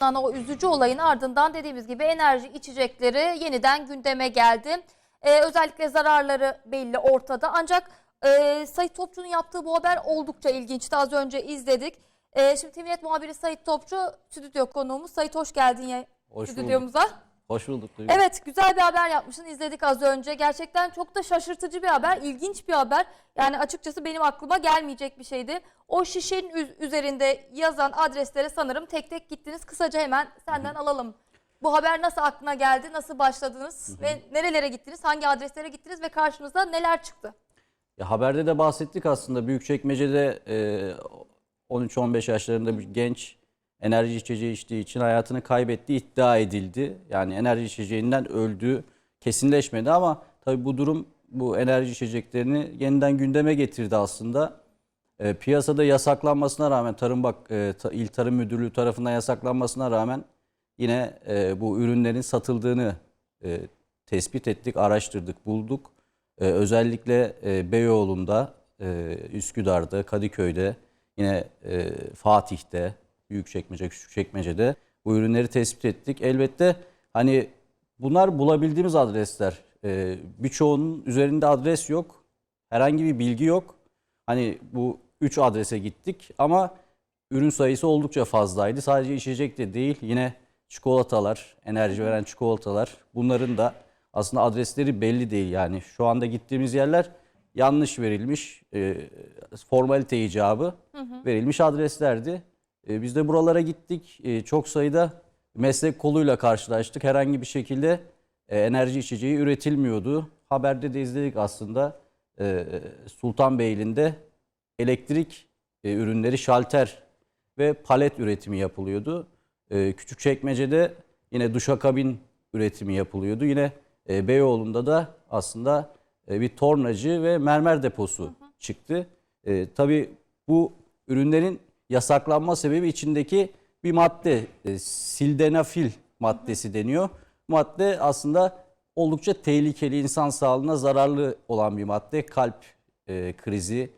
o üzücü olayın ardından dediğimiz gibi enerji içecekleri yeniden gündeme geldi. Ee, özellikle zararları belli ortada. Ancak e, Sayit Topçu'nun yaptığı bu haber oldukça ilginçti. Az önce izledik. Ee, şimdi TVNet muhabiri Sayit Topçu stüdyo konuğumuz. Sayit hoş geldin ya Hoş bulduk. Hoş bulduk. Duygu. Evet güzel bir haber yapmışsın izledik az önce. Gerçekten çok da şaşırtıcı bir haber, ilginç bir haber. Yani açıkçası benim aklıma gelmeyecek bir şeydi. O şişenin üz- üzerinde yazan adreslere sanırım tek tek gittiniz. Kısaca hemen senden alalım. Bu haber nasıl aklına geldi, nasıl başladınız ve nerelere gittiniz, hangi adreslere gittiniz ve karşınıza neler çıktı? Ya, haberde de bahsettik aslında. Büyükçekmece'de e, 13-15 yaşlarında bir genç enerji içeceği içtiği için hayatını kaybettiği iddia edildi. Yani enerji içeceğinden öldüğü kesinleşmedi ama tabii bu durum bu enerji içeceklerini yeniden gündeme getirdi aslında. E, piyasada yasaklanmasına rağmen Tarım Bak e, Ta- İl Tarım Müdürlüğü tarafından yasaklanmasına rağmen yine e, bu ürünlerin satıldığını e, tespit ettik, araştırdık, bulduk. E, özellikle e, Beyoğlu'nda, e, Üsküdar'da, Kadıköy'de, yine e, Fatih'te, Büyükçekmece, Küçükçekmece'de bu ürünleri tespit ettik. Elbette hani bunlar bulabildiğimiz adresler. E, birçoğunun üzerinde adres yok, herhangi bir bilgi yok. Hani bu 3 adrese gittik ama ürün sayısı oldukça fazlaydı. Sadece içecek de değil yine çikolatalar, enerji veren çikolatalar bunların da aslında adresleri belli değil. Yani şu anda gittiğimiz yerler yanlış verilmiş e, formalite icabı verilmiş adreslerdi. E, biz de buralara gittik. E, çok sayıda meslek koluyla karşılaştık. Herhangi bir şekilde e, enerji içeceği üretilmiyordu. Haberde de izledik aslında. E, Sultanbeyli'nde elektrik e, ürünleri şalter ve palet üretimi yapılıyordu. E, Küçükçekmece'de yine duşakabin üretimi yapılıyordu. Yine e, Beyoğlu'nda da aslında e, bir tornacı ve mermer deposu çıktı. E, tabii bu ürünlerin yasaklanma sebebi içindeki bir madde e, sildenafil maddesi deniyor. Madde aslında oldukça tehlikeli, insan sağlığına zararlı olan bir madde. Kalp e, krizi,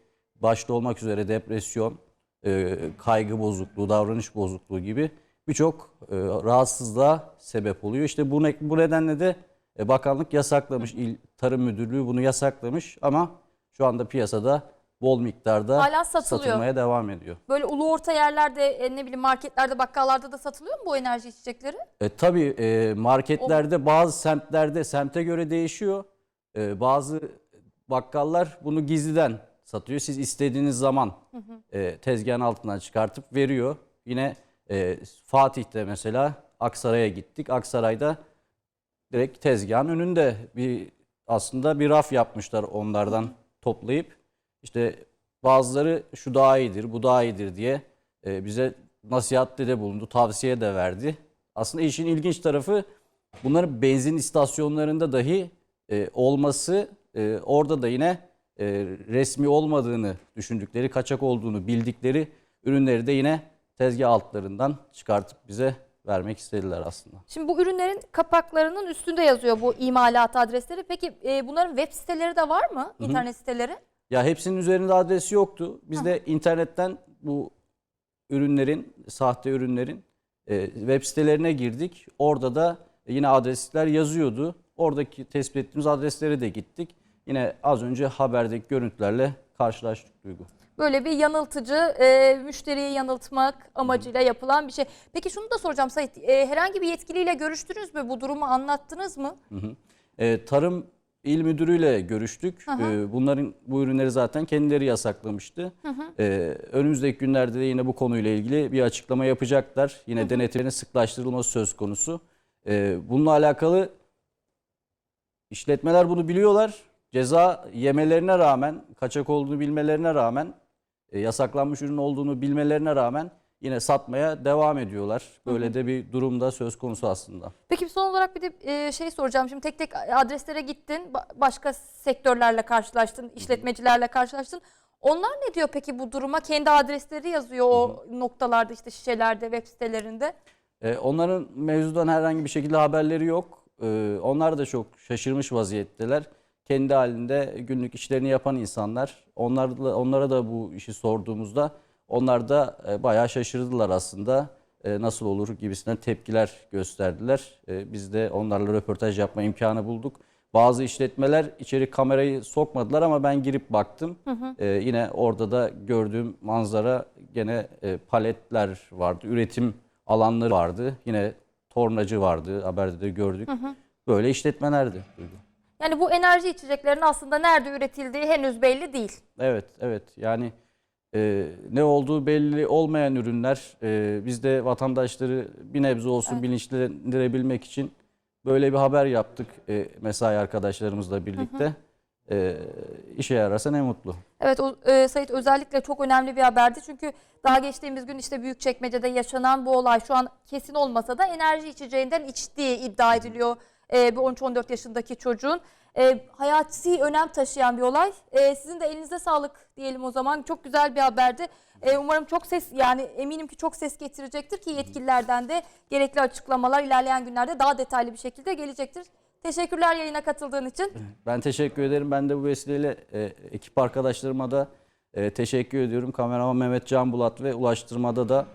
başta olmak üzere depresyon, e, kaygı bozukluğu, davranış bozukluğu gibi birçok e, rahatsızlığa sebep oluyor. İşte bu, ne- bu nedenle de e, bakanlık yasaklamış, İl Tarım Müdürlüğü bunu yasaklamış ama şu anda piyasada bol miktarda Hala satılıyor. satılmaya devam ediyor. Böyle ulu orta yerlerde, e, ne bileyim marketlerde, bakkallarda da satılıyor mu bu enerji içecekleri? E, tabii e, marketlerde bazı semtlerde semte göre değişiyor. E, bazı bakkallar bunu gizliden satıyor. Siz istediğiniz zaman e, tezgahın altından çıkartıp veriyor. Yine e, Fatih'te mesela Aksaray'a gittik. Aksaray'da direkt tezgahın önünde bir aslında bir raf yapmışlar onlardan toplayıp işte bazıları şu daha iyidir, bu daha iyidir diye e, bize nasihatte de bulundu, tavsiye de verdi. Aslında işin ilginç tarafı bunların benzin istasyonlarında dahi e, olması, e, orada da yine resmi olmadığını düşündükleri, kaçak olduğunu bildikleri ürünleri de yine tezgah altlarından çıkartıp bize vermek istediler aslında. Şimdi bu ürünlerin kapaklarının üstünde yazıyor bu imalat adresleri. Peki e, bunların web siteleri de var mı? İnternet siteleri? Ya hepsinin üzerinde adresi yoktu. Biz de internetten bu ürünlerin, sahte ürünlerin e, web sitelerine girdik. Orada da yine adresler yazıyordu. Oradaki tespit ettiğimiz adreslere de gittik. Yine az önce haberdeki görüntülerle karşılaştık Duygu. Böyle bir yanıltıcı, e, müşteriyi yanıltmak amacıyla yapılan bir şey. Peki şunu da soracağım Sait. e, herhangi bir yetkiliyle görüştünüz mü? Bu durumu anlattınız mı? E, Tarım İl Müdürü'yle görüştük. Hı hı. E, bunların bu ürünleri zaten kendileri yasaklamıştı. E, önümüzdeki günlerde de yine bu konuyla ilgili bir açıklama yapacaklar. Yine denetimlerin sıklaştırılması söz konusu. E, bununla alakalı işletmeler bunu biliyorlar. Ceza yemelerine rağmen, kaçak olduğunu bilmelerine rağmen, e, yasaklanmış ürün olduğunu bilmelerine rağmen yine satmaya devam ediyorlar. Böyle de bir durumda söz konusu aslında. Peki son olarak bir de e, şey soracağım. Şimdi tek tek adreslere gittin, ba- başka sektörlerle karşılaştın, işletmecilerle karşılaştın. Onlar ne diyor peki bu duruma? Kendi adresleri yazıyor o noktalarda işte şişelerde, web sitelerinde. Ee, onların mevzudan herhangi bir şekilde haberleri yok. Ee, onlar da çok şaşırmış vaziyetteler. Kendi halinde günlük işlerini yapan insanlar. Onlar da, onlara da bu işi sorduğumuzda onlar da e, bayağı şaşırdılar aslında. e, nasıl olur gibisinden tepkiler gösterdiler. E, Biz de onlarla röportaj yapma imkanı bulduk. Bazı işletmeler içeri kamerayı sokmadılar ama ben girip baktım. E, yine orada da gördüğüm manzara gene e, paletler vardı, üretim alanları vardı. Yine tornacı vardı, haberde de gördük. Böyle işletmelerdi. Yani bu enerji içeceklerinin aslında nerede üretildiği henüz belli değil. Evet, evet. Yani e, ne olduğu belli olmayan ürünler e, biz de vatandaşları bir nebze olsun bilinçlendirebilmek için böyle bir haber yaptık e, mesai arkadaşlarımızla birlikte. E, işe yararsa ne mutlu. Evet o, e, Sait özellikle çok önemli bir haberdi. Çünkü daha geçtiğimiz gün işte Büyükçekmece'de yaşanan bu olay şu an kesin olmasa da enerji içeceğinden içtiği iddia ediliyor. E, bir 13-14 yaşındaki çocuğun. E, hayati önem taşıyan bir olay. E, sizin de elinize sağlık diyelim o zaman. Çok güzel bir haberdi. E, umarım çok ses yani eminim ki çok ses getirecektir ki yetkililerden de gerekli açıklamalar ilerleyen günlerde daha detaylı bir şekilde gelecektir. Teşekkürler yayına katıldığın için. Ben teşekkür ederim. Ben de bu vesileyle e, ekip arkadaşlarıma da e, teşekkür ediyorum. Kameraman Mehmet Can Bulat ve ulaştırmada da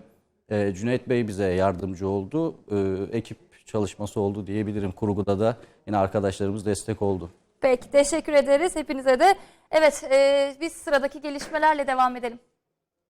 e, Cüneyt Bey bize yardımcı oldu. E, ekip çalışması oldu diyebilirim. Kurguda da yine arkadaşlarımız destek oldu. Peki teşekkür ederiz hepinize de. Evet e, biz sıradaki gelişmelerle devam edelim.